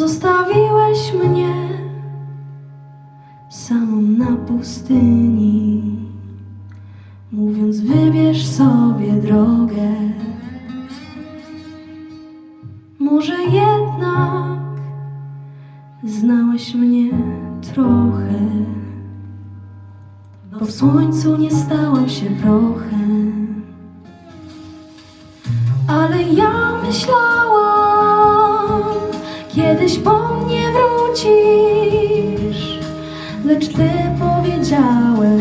Zostawiłeś mnie samą na pustyni, mówiąc wybierz sobie drogę. Może jednak znałeś mnie trochę, bo w słońcu nie stałam się prochem. Ale ja myślałam, kiedyś po mnie wrócisz, lecz ty powiedziałeś,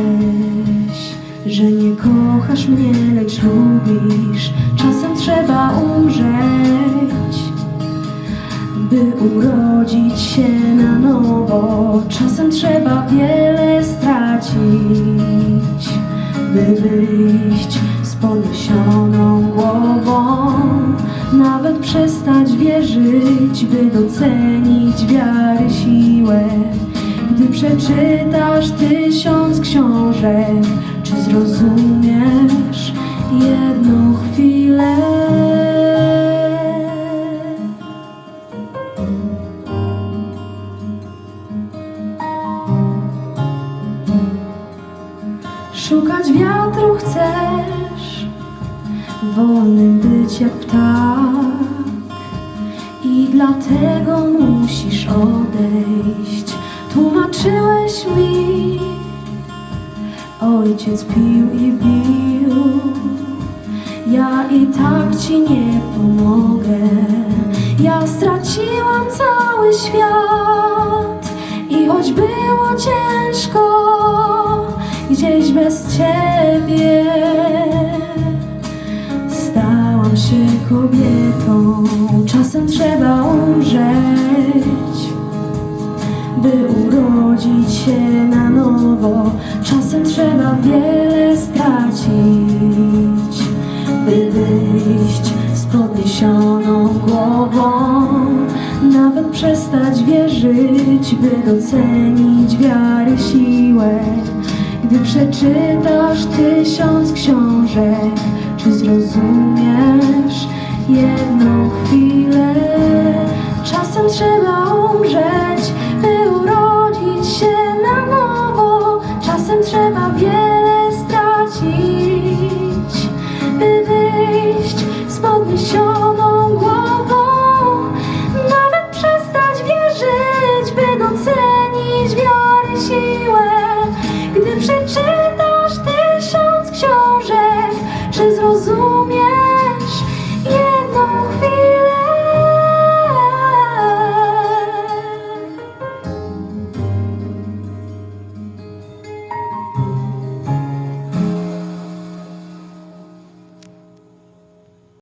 że nie kochasz mnie, lecz lubisz. Czasem trzeba umrzeć, by urodzić się na nowo. Czasem trzeba wiele stracić, by wyjść z podniesioną głową. Przestać wierzyć, by docenić wiary siłę. Gdy przeczytasz tysiąc książek, czy zrozumiesz jedną chwilę? Szukać wiatru chcesz, wolnym być jak ptak i dlatego musisz odejść. Tłumaczyłeś mi, ojciec pił i bił. Ja i tak ci nie pomogę. Ja straciłam cały świat i choć było ciężko, gdzieś bez ciebie kobietą. Czasem trzeba umrzeć, by urodzić się na nowo. Czasem trzeba wiele stracić, by wyjść z podniesioną głową. Nawet przestać wierzyć, by docenić wiary siłę. Gdy przeczytasz tysiąc książek, czy zrozumiesz jedną chwilę? Czasem trzeba umrzeć,